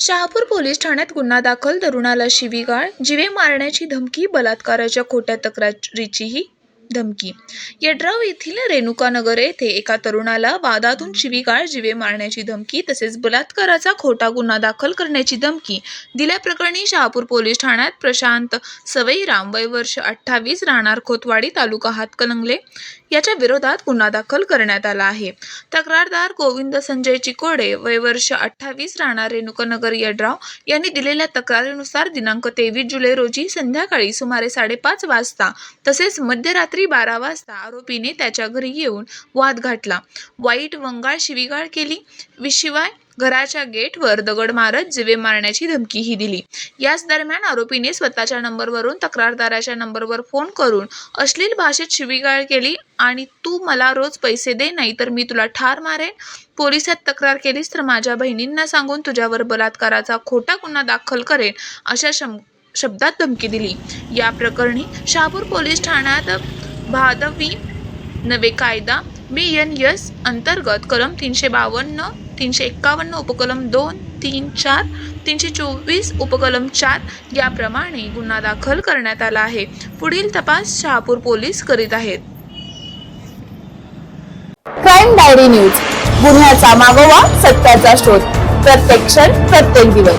Shahapur police ठाण्यात गुन्हा दाखल तरुणाला शिवीगाळ जिवे मारण्याची धमकी बलात्काराच्या खोट्या तक्रारीचीही धमकी. यड्राव येथील रेणुकानगर येथे एका तरुणाला वादातून शिवीगाळ जिवे मारण्याची धमकी तसेच बलात्काराचा खोटा गुन्हा दाखल करण्याची धमकी दिल्याप्रकरणी शहापूर पोलीस ठाण्यात प्रशांत सवईराम वय वर्ष अठ्ठावीस राहणार खोतवाडी तालुका हातकणंगले. याच्या विरोधात गुन्हा दाखल करण्यात आला आहे. तक्रारदार गोविंद संजय चिकोडे वय वर्ष अठ्ठावीस राहणार रेणुकानगर यड्राव यांनी दिलेल्या तक्रारीनुसार दिनांक तेवीस जुलै रोजी संध्याकाळी सुमारे साडेपाच वाजता तसेच मध्यरात्री बारा वाजता आरोपीने त्याच्या घरी येऊन वाद घातला. वाईट वंगाळ शिवीगाळ केली. विशिवाय घराच्या गेटवर दगड मारत जिवे मारण्याची धमकीही दिली. याच दरम्यान आरोपीने स्वतःच्या नंबरवरून तक्रारदाराच्या नंबरवर फोन करून अश्लील भाषेत शिवीगाळ केली आणि तू मला रोज पैसे दे नाही तर मी तुला ठार मारेन. पोलिसात तक्रार केलीस तर माझ्या बहिणींना सांगून तुझ्यावर बलात्काराचा खोटा गुन्हा दाखल करेन अशा शम शब्दात धमकी दिली. या प्रकरणी शहापूर पोलीस ठाण्यात भादवी नवे कायदा बी एन एस अंतर्गत कलम तीनशे बावन्न तीनशे एक्कावन्न उपकलम दोन तीन चार तीनशे चोवीस उपकलम चार याप्रमाणे गुन्हा दाखल करण्यात आला आहे. पुढील तपास शहापूर पोलीस करीत आहेत. क्राईम डायरी न्यूज गुन्ह्याचा मागोवा सत्याचा शोध. प्रत्येक क्षण प्रत्येक दिवस.